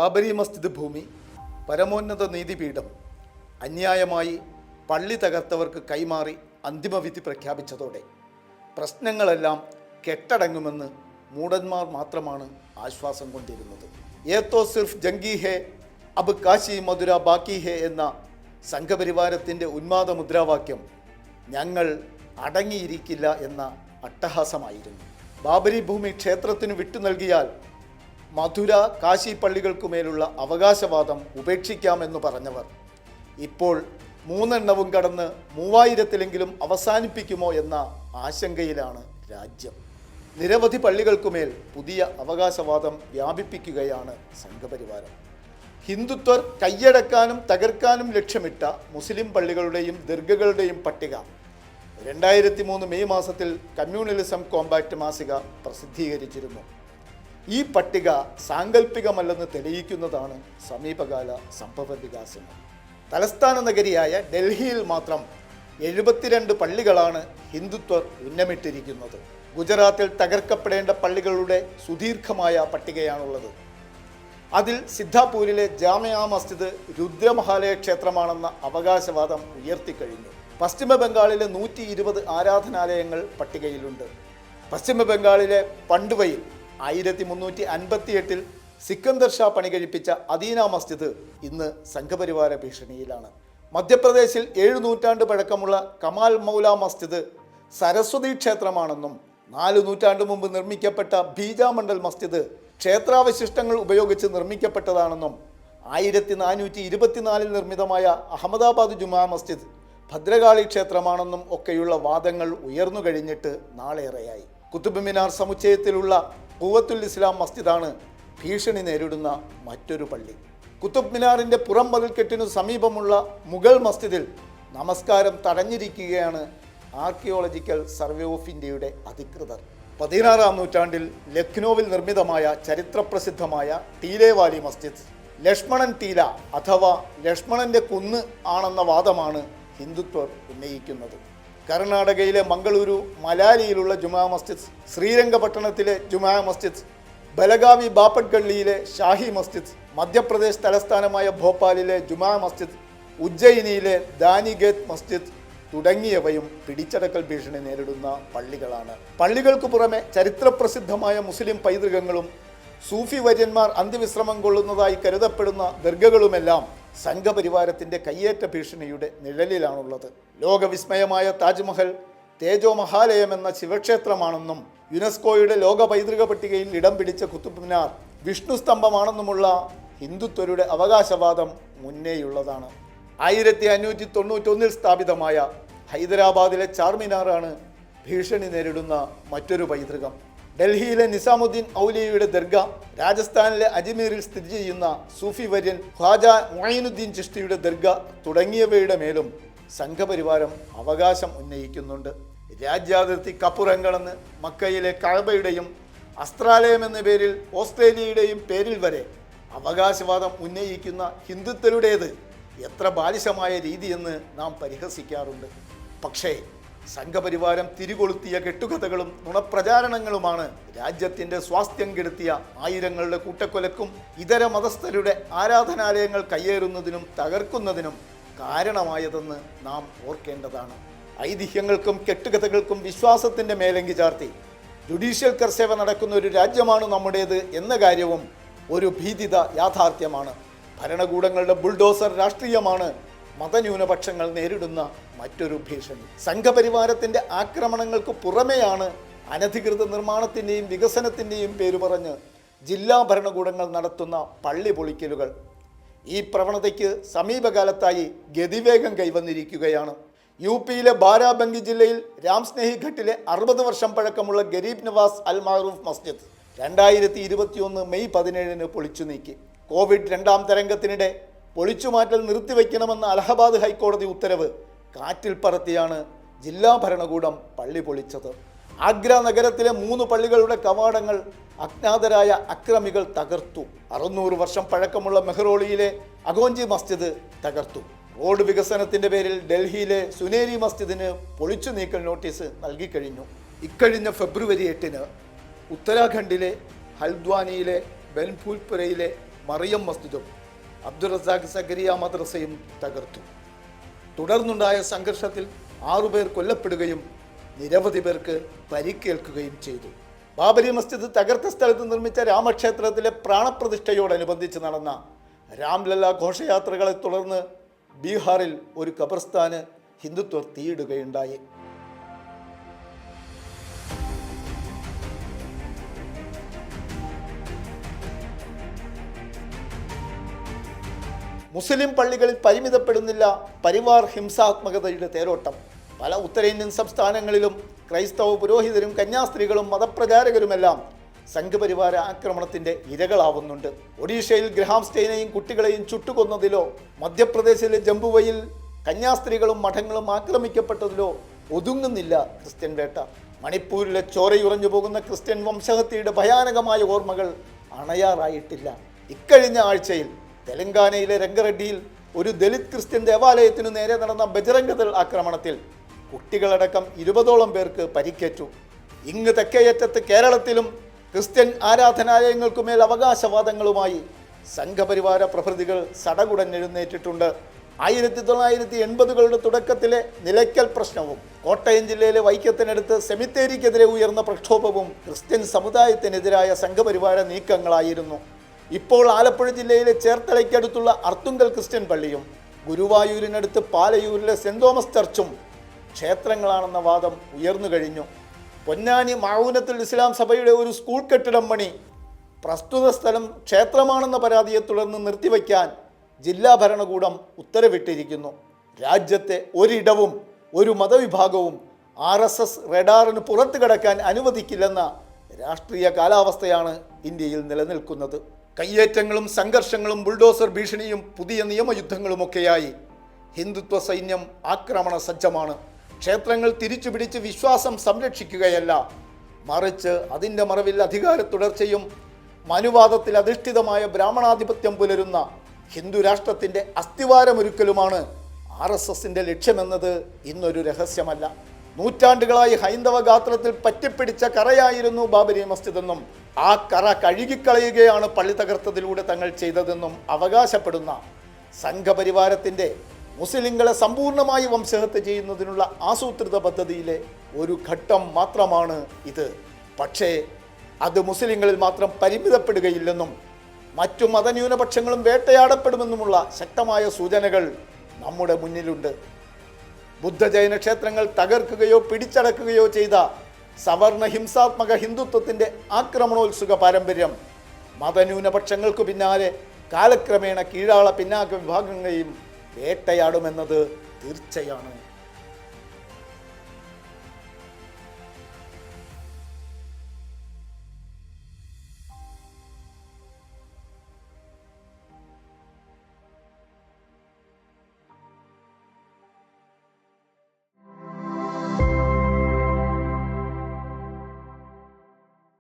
ബാബരി മസ്ജിദ് ഭൂമി പരമോന്നത നീതിപീഠം അന്യായമായി പള്ളി തകർത്തവർക്ക് കൈമാറി അന്തിമവിധി പ്രഖ്യാപിച്ചതോടെ പ്രശ്നങ്ങളെല്ലാം കെട്ടടങ്ങുമെന്ന് മൂടന്മാർ മാത്രമാണ് ആശ്വാസം കൊണ്ടിരുന്നത്. ഏത്തോ സിർഫ് ജംഗി ഹേ അബ് കാശി മധുര ബാക്കി ഹേ എന്ന സംഘപരിവാരത്തിന്റെ ഉന്മാദ മുദ്രാവാക്യം ഞങ്ങൾ അടങ്ങിയിരിക്കില്ല എന്ന അട്ടഹാസമായിരുന്നു. ബാബരി ഭൂമി ക്ഷേത്രത്തിന് വിട്ടു നൽകിയാൽ മധുര കാശി പള്ളികൾക്കുമേലുള്ള അവകാശവാദം ഉപേക്ഷിക്കാമെന്ന് പറഞ്ഞവർ. ഇപ്പോൾ മൂന്നെണ്ണവും കടന്ന് മൂവായിരത്തിലെങ്കിലും അവസാനിപ്പിക്കുമോ എന്ന ആശങ്കയിലാണ് രാജ്യം. നിരവധി പള്ളികൾക്കുമേൽ പുതിയ അവകാശവാദം വ്യാപിപ്പിക്കുകയാണ് സംഘപരിവാരം. ഹിന്ദുത്വർ കയ്യടക്കാനും തകർക്കാനും ലക്ഷ്യമിട്ട മുസ്ലിം പള്ളികളുടെയും ദീർഘകളുടെയും പട്ടിക. രണ്ടായിരത്തി മൂന്ന് മെയ് മാസത്തിൽ കമ്മ്യൂണലിസം കോമ്പാക്റ്റ് മാസിക പ്രസിദ്ധീകരിച്ചിരുന്നു. ഈ പട്ടിക സാങ്കല്പികമല്ലെന്ന് തെളിയിക്കുന്നതാണ് സമീപകാല സംഭവ വികാസങ്ങൾ തലസ്ഥാന നഗരിയായ ഡൽഹിയിൽ മാത്രം എഴുപത്തിരണ്ട് പള്ളികളാണ് ഹിന്ദുത്വർ ഉന്നമിട്ടിരിക്കുന്നത്. ഗുജറാത്തിൽ തകർക്കപ്പെടേണ്ട പള്ളികളുടെ സുദീർഘമായ പട്ടികയാണുള്ളത്. അതിൽ സിദ്ധാപൂരിലെ ജാമിയ മസ്ജിദ് രുദ്രമഹാലയ ക്ഷേത്രമാണെന്ന അവകാശവാദം ഉയർത്തിക്കഴിഞ്ഞു. പശ്ചിമ ബംഗാളിലെ നൂറ്റി ഇരുപത് ആരാധനാലയങ്ങൾ പട്ടികയിലുണ്ട്. പശ്ചിമ ബംഗാളിലെ പണ്ടുവയിൽ ആയിരത്തി മുന്നൂറ്റി അൻപത്തി എട്ടിൽ സിക്കന്ദർ ഷാ പണി കഴിപ്പിച്ച അദീന മസ്ജിദ് ഇന്ന് സംഘപരിവാര ഭീഷണിയിലാണ്. മധ്യപ്രദേശിൽ ഏഴ് നൂറ്റാണ്ട് പഴക്കമുള്ള കമാൽ മൗല മസ്ജിദ് സരസ്വതി ക്ഷേത്രമാണെന്നും നാല് നൂറ്റാണ്ട് മുമ്പ് നിർമ്മിക്കപ്പെട്ട ബീജാമണ്ഡൽ മസ്ജിദ് ക്ഷേത്രാവശിഷ്ടങ്ങൾ ഉപയോഗിച്ച് നിർമ്മിക്കപ്പെട്ടതാണെന്നും ആയിരത്തി നാനൂറ്റി ഇരുപത്തിനാലിൽ നിർമ്മിതമായ അഹമ്മദാബാദ് ജുമാ മസ്ജിദ് ഭദ്രകാളി ക്ഷേത്രമാണെന്നും ഒക്കെയുള്ള വാദങ്ങൾ ഉയർന്നു കഴിഞ്ഞിട്ട് നാളേറെയായി. കുത്തുബ് മിനാർ സമുച്ചയത്തിലുള്ള കൂവത്തുൽ ഇസ്ലാം മസ്ജിദാണ് ഭീഷണി നേരിടുന്ന മറ്റൊരു പള്ളി. കുത്തുബ് മിനാറിന്റെ പുറം മതിൽക്കെട്ടിനു സമീപമുള്ള മുഗൾ മസ്ജിദിൽ നമസ്കാരം തടഞ്ഞിരിക്കുകയാണ് ആർക്കിയോളജിക്കൽ സർവേ ഓഫ് ഇന്ത്യയുടെ അധികൃതർ. പതിനാറാം നൂറ്റാണ്ടിൽ ലക്നൌവിൽ നിർമ്മിതമായ ചരിത്രപ്രസിദ്ധമായ ടീലേവാലി മസ്ജിദ്. ലക്ഷ്മണൻ ടീല അഥവാ ലക്ഷ്മണന്റെ കുന്ന് ആണെന്ന വാദമാണ് ഹിന്ദുത്വർ ഉന്നയിക്കുന്നത്. കർണാടകയിലെ മംഗളൂരു മലാലിയിലുള്ള ജുമാ മസ്ജിദ് ശ്രീരംഗപട്ടണത്തിലെ ജുമാ മസ്ജിദ് ബലഗാവി ബാപ്പഡ്ഗള്ളിയിലെ ഷാഹി മസ്ജിദ് മധ്യപ്രദേശ് തലസ്ഥാനമായ ഭോപ്പാലിലെ ജുമാ മസ്ജിദ് ഉജ്ജയിനിയിലെ ദാനിഗേത് മസ്ജിദ് തുടങ്ങിയവയും പിടിച്ചടക്കൽ ഭീഷണി നേരിടുന്ന പള്ളികളാണ്. പള്ളികൾക്ക് പുറമെ ചരിത്രപ്രസിദ്ധമായ മുസ്ലിം പൈതൃകങ്ങളും സൂഫി വര്യന്മാർ അന്ത്യവിശ്രമം കൊള്ളുന്നതായി കരുതപ്പെടുന്ന ദർഗകളുമെല്ലാം സംഘപരിവാരത്തിന്റെ കയ്യേറ്റ ഭീഷണിയുടെ നിഴലിലാണുള്ളത്. ലോകവിസ്മയമായ താജ്മഹൽ തേജോ മഹാലയം എന്ന ശിവക്ഷേത്രമാണെന്നും യുനെസ്കോയുടെ ലോക പൈതൃക പട്ടികയിൽ ഇടം പിടിച്ച കുത്തുബ് മിനാർ വിഷ്ണു സ്തംഭമാണെന്നുമുള്ള ഹിന്ദുത്വരുടെ അവകാശവാദം മുന്നേയുള്ളതാണ്. ആയിരത്തി അഞ്ഞൂറ്റി തൊണ്ണൂറ്റൊന്നിൽ സ്ഥാപിതമായ ഹൈദരാബാദിലെ ചാർമിനാറാണ് ഭീഷണി നേരിടുന്ന മറ്റൊരു പൈതൃകം. ഡൽഹിയിലെ നിസാമുദ്ദീൻ ഔലിയയുടെ ദർഗ രാജസ്ഥാനിലെ അജ്മീറിൽ സ്ഥിതി ചെയ്യുന്ന സൂഫി വര്യൻ ഖ്വാജ മൊയിനുദ്ദീൻ ചിഷ്ടിയുടെ ദർഗ തുടങ്ങിയവയുടെ മേലും സംഘപരിവാരം അവകാശം ഉന്നയിക്കുന്നുണ്ട്. രാജ്യാതിർത്തി കപ്പുറങ്ങളെന്ന് മക്കയിലെ കഴബയുടെയും അസ്ത്രാലയം എന്ന പേരിൽ ഓസ്ട്രേലിയയുടെയും പേരിൽ വരെ അവകാശവാദം ഉന്നയിക്കുന്ന ഹിന്ദുത്വരുടേത് എത്ര ബാലിശമായ രീതിയെന്ന് നാം പരിഹസിക്കാറുണ്ട്. പക്ഷേ സംഘപരിവാരം തിരികൊളുത്തിയ കെട്ടുകഥകളും നുണപ്രചാരണങ്ങളുമാണ് രാജ്യത്തിന്റെ സ്വാസ്ഥ്യം കെടുത്തിയ ആയിരങ്ങളുടെ കൂട്ടക്കൊലക്കും ഇതര മതസ്ഥരുടെ ആരാധനാലയങ്ങൾ കയ്യേറുന്നതിനും തകർക്കുന്നതിനും കാരണമായതെന്ന് നാം ഓർക്കേണ്ടതാണ്. ഐതിഹ്യങ്ങൾക്കും കെട്ടുകഥകൾക്കും വിശ്വാസത്തിന്റെ മേലങ്കി ചാർത്തി. ജുഡീഷ്യൽ കർസേവ നടക്കുന്ന ഒരു രാജ്യമാണ് നമ്മുടേത് എന്ന കാര്യവും ഒരു ഭീതിത യാഥാർത്ഥ്യമാണ്. ഭരണകൂടങ്ങളുടെ ബുൾഡോസർ രാഷ്ട്രീയമാണ് മതന്യൂനപക്ഷങ്ങൾ നേരിടുന്ന മറ്റൊരു ഭീഷണി. സംഘപരിവാരത്തിന്റെ ആക്രമണങ്ങൾക്ക് പുറമെയാണ് അനധികൃത നിർമ്മാണത്തിന്റെയും വികസനത്തിന്റെയും പേര് പറഞ്ഞ് ജില്ലാ ഭരണകൂടങ്ങൾ നടത്തുന്ന പള്ളി പൊളിക്കലുകൾ. ഈ പ്രവണതയ്ക്ക് സമീപകാലത്തായി ഗതിവേഗം കൈവന്നിരിക്കുകയാണ്. യു പിയിലെ ബാരാബങ്കി ജില്ലയിൽ രാംസ്നേഹി ഘട്ടിലെ അറുപത് വർഷം പഴക്കമുള്ള ഗരീബ് നവാസ് അൽ മാറൂഫ് മസ്ജിദ് രണ്ടായിരത്തി ഇരുപത്തിയൊന്ന് മെയ് പതിനേഴിന് പൊളിച്ചു നീക്കി. കോവിഡ് രണ്ടാം തരംഗത്തിനിടെ പൊളിച്ചുമാറ്റൽ നിർത്തിവെക്കണമെന്ന അലഹബാദ് ഹൈക്കോടതി ഉത്തരവ്. കാറ്റിൽ പറത്തിയാണ് ജില്ലാ ഭരണകൂടം പള്ളി പൊളിച്ചത്. ആഗ്ര നഗരത്തിലെ മൂന്ന് പള്ളികളുടെ കവാടങ്ങൾ അജ്ഞാതരായ അക്രമികൾ തകർത്തു. അറുന്നൂറ് വർഷം പഴക്കമുള്ള മെഹ്റോളിയിലെ അഗോഞ്ചി മസ്ജിദ് തകർത്തു. റോഡ് വികസനത്തിന്റെ പേരിൽ ഡൽഹിയിലെ സുനേരി മസ്ജിദിന് പൊളിച്ചു നീക്കൽ നോട്ടീസ് നൽകിക്കഴിഞ്ഞു. ഇക്കഴിഞ്ഞ ഫെബ്രുവരി എട്ടിന് ഉത്തരാഖണ്ഡിലെ ഹൽദ്വാനിയിലെ ബൻഫൂൽപുരയിലെ മറിയം മസ്ജിദും അബ്ദുൾ റസാഖ് സഗരിയ മദ്രസയും തകർത്തു. തുടർന്നുണ്ടായ സംഘർഷത്തിൽ ആറുപേർ കൊല്ലപ്പെടുകയും നിരവധി പേർക്ക് പരിക്കേൽക്കുകയും ചെയ്തു. ബാബരി മസ്ജിദ് തകർത്ത സ്ഥലത്ത് നിർമ്മിച്ച രാമക്ഷേത്രത്തിലെ പ്രാണപ്രതിഷ്ഠയോടനുബന്ധിച്ച് നടന്ന രാംലല്ല ഘോഷയാത്രകളെ തുടർന്ന് ബീഹാറിൽ ഒരു ഖബർസ്ഥാന് ഹിന്ദുത്വർ തീയിടുകയുണ്ടായി. മുസ്ലിം പള്ളികളിൽ പരിമിതപ്പെടുന്നില്ല പരിവാർ ഹിംസാത്മകതയുടെ തേരോട്ടം. പല ഉത്തരേന്ത്യൻ സംസ്ഥാനങ്ങളിലും ക്രൈസ്തവ പുരോഹിതരും കന്യാസ്ത്രീകളും മതപ്രചാരകരുമെല്ലാം സംഘപരിവാര ആക്രമണത്തിന്റെ ഇരകളാവുന്നുണ്ട്. ഒഡീഷയിൽ ഗ്രഹാം സ്റ്റെയിനെയും കുട്ടികളെയും ചുട്ടുകൊന്നതിലോ മധ്യപ്രദേശിലെ ജംബുവയിൽ കന്യാസ്ത്രീകളും മഠങ്ങളും ആക്രമിക്കപ്പെട്ടതിലോ ഒതുങ്ങുന്നില്ല ക്രിസ്ത്യൻ വേട്ട. മണിപ്പൂരിലെ ചോരയുറഞ്ഞു പോകുന്ന ക്രിസ്ത്യൻ വംശഹത്യയുടെ ഭയാനകമായ ഓർമ്മകൾ അണയാറായിട്ടില്ല. ഇക്കഴിഞ്ഞ ആഴ്ചയിൽ തെലങ്കാനയിലെ രംഗറെഡ്ഡിയിൽ ഒരു ദലിത് ക്രിസ്ത്യൻ ദേവാലയത്തിനു നേരെ നടന്ന ബജരംഗദൾ ആക്രമണത്തിൽ കുട്ടികളടക്കം ഇരുപതോളം പേർക്ക് പരിക്കേറ്റു. ഇങ്ങ് തെക്കേയറ്റത്ത് കേരളത്തിലും ക്രിസ്ത്യൻ ആരാധനാലയങ്ങൾക്കുമേൽ അവകാശവാദങ്ങളുമായി സംഘപരിവാര പ്രഭൃതികൾ സടകുടഞ്ഞെഴുന്നേറ്റിട്ടുണ്ട്. ആയിരത്തി തൊള്ളായിരത്തി എൺപതുകളുടെ തുടക്കത്തിലെ നിലയ്ക്കൽ പ്രശ്നവും കോട്ടയം ജില്ലയിലെ വൈക്കത്തിനടുത്ത് സെമിത്തേരിക്കെതിരെ ഉയർന്ന പ്രക്ഷോഭവും ക്രിസ്ത്യൻ സമുദായത്തിനെതിരായ സംഘപരിവാര നീക്കങ്ങളായിരുന്നു. ഇപ്പോൾ ആലപ്പുഴ ജില്ലയിലെ ചേർത്തലയ്ക്കടുത്തുള്ള അർത്തുങ്കൽ ക്രിസ്ത്യൻ പള്ളിയും ഗുരുവായൂരിനടുത്ത് പാലയൂരിലെ സെന്റ് തോമസ് ചർച്ചും ക്ഷേത്രങ്ങളാണെന്ന വാദം ഉയർന്നു കഴിഞ്ഞു. പൊന്നാനി മാവൂനത്തുൽ ഇസ്ലാം സഭയുടെ ഒരു സ്കൂൾ കെട്ടിടം പണി പ്രസ്തുത സ്ഥലം ക്ഷേത്രമാണെന്ന പരാതിയെ തുടർന്ന് നിർത്തിവയ്ക്കാൻ ജില്ലാ ഭരണകൂടം ഉത്തരവിട്ടിരിക്കുന്നു. രാജ്യത്തെ ഒരിടവും ഒരു മതവിഭാഗവും ആർ എസ് എസ് റഡാറിന് പുറത്തു കടക്കാൻ അനുവദിക്കില്ലെന്ന രാഷ്ട്രീയ കാലാവസ്ഥയാണ് ഇന്ത്യയിൽ നിലനിൽക്കുന്നത്. കയ്യേറ്റങ്ങളും സംഘർഷങ്ങളും ബുൾഡോസർ ഭീഷണിയും പുതിയ നിയമയുദ്ധങ്ങളുമൊക്കെയായി ഹിന്ദുത്വ സൈന്യം ആക്രമണ സജ്ജമാണ്. ക്ഷേത്രങ്ങൾ തിരിച്ചുപിടിച്ച് വിശ്വാസം സംരക്ഷിക്കുകയല്ല. മറിച്ച് അതിന്റെ മറവിൽ അധികാര തുടർച്ചയും മനുവാദത്തിൽ അധിഷ്ഠിതമായ ബ്രാഹ്മണാധിപത്യം പുലരുന്ന ഹിന്ദു രാഷ്ട്രത്തിന്റെ അസ്ഥിവാരമൊരുക്കലുമാണ് ആർ എസ് എസിന്റെ ലക്ഷ്യമെന്നത് ഇന്നൊരു രഹസ്യമല്ല. നൂറ്റാണ്ടുകളായി ഹൈന്ദവ ഗാത്രത്തിൽ പറ്റിപ്പിടിച്ച കറയായിരുന്നു ബാബരി മസ്ജിദ് എന്നും ആ കറ കഴുകിക്കളയുകയാണ് പള്ളി തകർത്തതിലൂടെ തങ്ങൾ ചെയ്തതെന്നും അവകാശപ്പെടുന്ന സംഘപരിവാരത്തിന്റെ മുസ്ലിങ്ങളെ സമ്പൂർണമായി വംശഹത്യ ചെയ്യുന്നതിനുള്ള ആസൂത്രിത പദ്ധതിയിലെ ഒരു ഘട്ടം മാത്രമാണ് ഇത്. പക്ഷേ അത് മുസ്ലിങ്ങളിൽ മാത്രം പരിമിതപ്പെടുകയില്ലെന്നും മറ്റു മതന്യൂനപക്ഷങ്ങളും വേട്ടയാടപ്പെടുമെന്നുമുള്ള ശക്തമായ സൂചനകൾ നമ്മുടെ മുന്നിലുണ്ട്. ബുദ്ധജൈന ക്ഷേത്രങ്ങൾ തകർക്കുകയോ പിടിച്ചടക്കുകയോ ചെയ്ത സവർണ ഹിംസാത്മക ഹിന്ദുത്വത്തിന്റെ ആക്രമണോത്സുക പാരമ്പര്യം. മതന്യൂനപക്ഷങ്ങൾക്കു പിന്നാലെ കാലക്രമേണ കീഴാള പിന്നാക്ക വിഭാഗങ്ങളെയും വേട്ടയാടുമെന്നത് തീർച്ചയാണ്.